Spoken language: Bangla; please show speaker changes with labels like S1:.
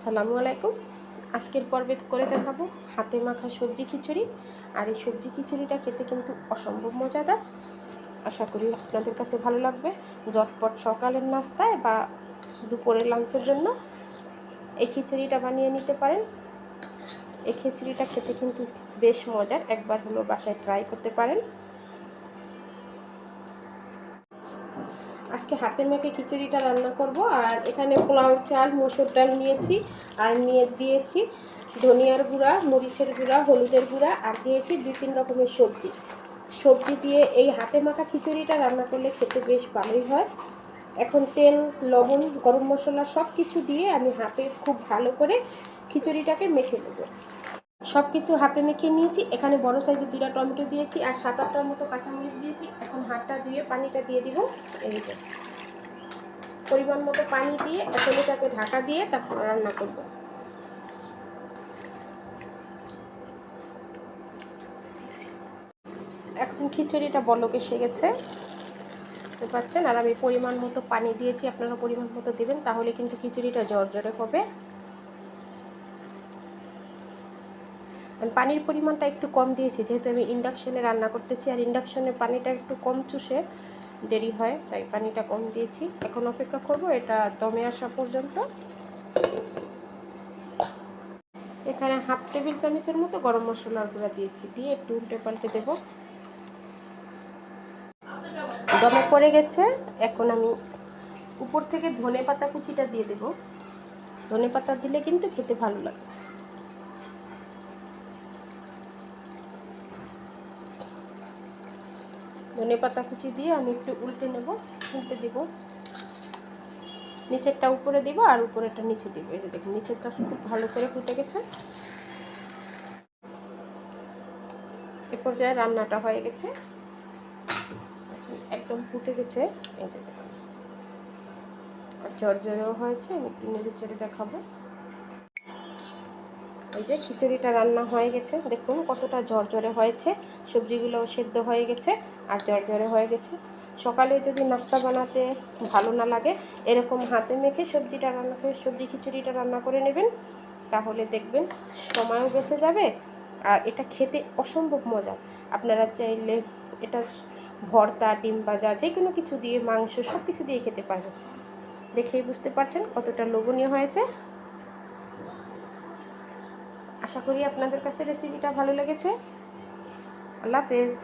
S1: আসসালামু আলাইকুম। আজকের পর্বে করে দেখাবো হাতে মাখা সবজি খিচুড়ি। আর এই সবজি খিচুড়িটা খেতে কিন্তু অসম্ভব মজাদার। আশা করি আপনাদের কাছে ভালো লাগবে। জটপট সকালের নাস্তায় বা দুপুরের লাঞ্চের জন্য এই খিচুড়িটা বানিয়ে নিতে পারেন। এই খিচুড়িটা খেতে কিন্তু বেশ মজার। একবার হলো বাসায় ট্রাই করতে পারেন। আজকে হাতে মেখে খিচুড়িটা রান্না করব, আর এখানে পোলাও চাল, মসুর ডাল নিয়েছি, আর নিয়ে দিয়েছি ধনিয়ার গুঁড়া, মরিচের গুঁড়া, হলুদের গুঁড়া, আর দিয়েছি দুই তিন রকমের সবজি। সবজি দিয়ে এই হাতে মাখা খিচুড়িটা রান্না করলে খেতে বেশ ভালোই হয়। এখন তেল, লবণ, গরম মশলা সব কিছু দিয়ে আমি হাতে খুব ভালো করে খিচুড়িটাকে মেখে নেব। সব কিছু হাতে মেখে নিয়েছি। এখানে বড় সাইজে দুটা টমেটো দিয়েছি আর সাত আটটার মতো কাঁচামরিচ দিয়েছি। এখন হাতটা ধুয়ে পানিটা দিয়ে দিব যে পরিমাণ মতো পানি দিয়ে এখন এটাকে ঢাকা দিয়ে তারপর রান্না করব। এখন খিচুড়িটা বলক এসে গেছে বুঝতে পারছেন আর আমি পরিমাণ মতো পানি দিয়েছি। আপনারা পরিমাণ মতো দেবেন, তাহলে কিন্তু খিচুড়িটা জর্জরে হবে। আমি পানির পরিমাণটা একটু কম দিয়েছি, যেহেতু আমি ইন্ডাকশানে রান্না করতেছি আর ইন্ডাকশানে পানিটা একটু কম চুষে দেরি হয়, তাই পানিটা কম দিয়েছি। এখন অপেক্ষা করব এটা দমে আসা পর্যন্ত। এখানে হাফ টেবিল চামচের মতো গরম মশলার গুঁড়া দিয়েছি, দিয়ে একটু উল্টে পাল্টে দেব। দমে পড়ে গেছে, এখন আমি উপর থেকে ধনে পাতা কুচিটা দিয়ে দেব। ধনে পাতা দিলে কিন্তু খেতে ভালো লাগে। ধনে পাতা কুচি দিয়ে আমি একটু উল্টে নেব, উল্টে দিব। নিচেরটা উপরে দিব আর উপরেরটা নিচে দিব। এই যে দেখুন, নিচেরটা খুব ভালো করে ফুটে গেছে। এ পর্যায়ে রান্নাটা হয়ে গেছে। একদম ফুটে গেছে। এই যে দেখুন, আর ঝরঝরেও হয়েছে, আমি একটু নেড়ে চেড়ে দেখাবো। এই যে খিচুড়িটা রান্না হয়ে গেছে। দেখুন কতটা ঝরঝরে হয়েছে। সবজিগুলো সেদ্ধ হয়ে গেছে আর ঝরঝরে হয়ে গেছে। সকালে যদি নাস্তা বানাতে ভালো না লাগে, এরকম হাতে মেখে সবজিটা রান্না করে, সবজি খিচুড়িটা রান্না করে নেবেন, তাহলে দেখবেন সময়ও বেঁচে যাবে আর এটা খেতে অসম্ভব মজা। আপনারা চাইলে এটা ভর্তা, ডিম ভাজা যে কোনো কিছু দিয়ে, মাংস সব কিছু দিয়ে খেতে পারবেন। দেখেই বুঝতে পারছেন কতটা লোভনীয় হয়েছে। আশা করি আপনাদের কাছে রেসিপিটা ভালো লেগেছে। আল্লাহ হাফেজ।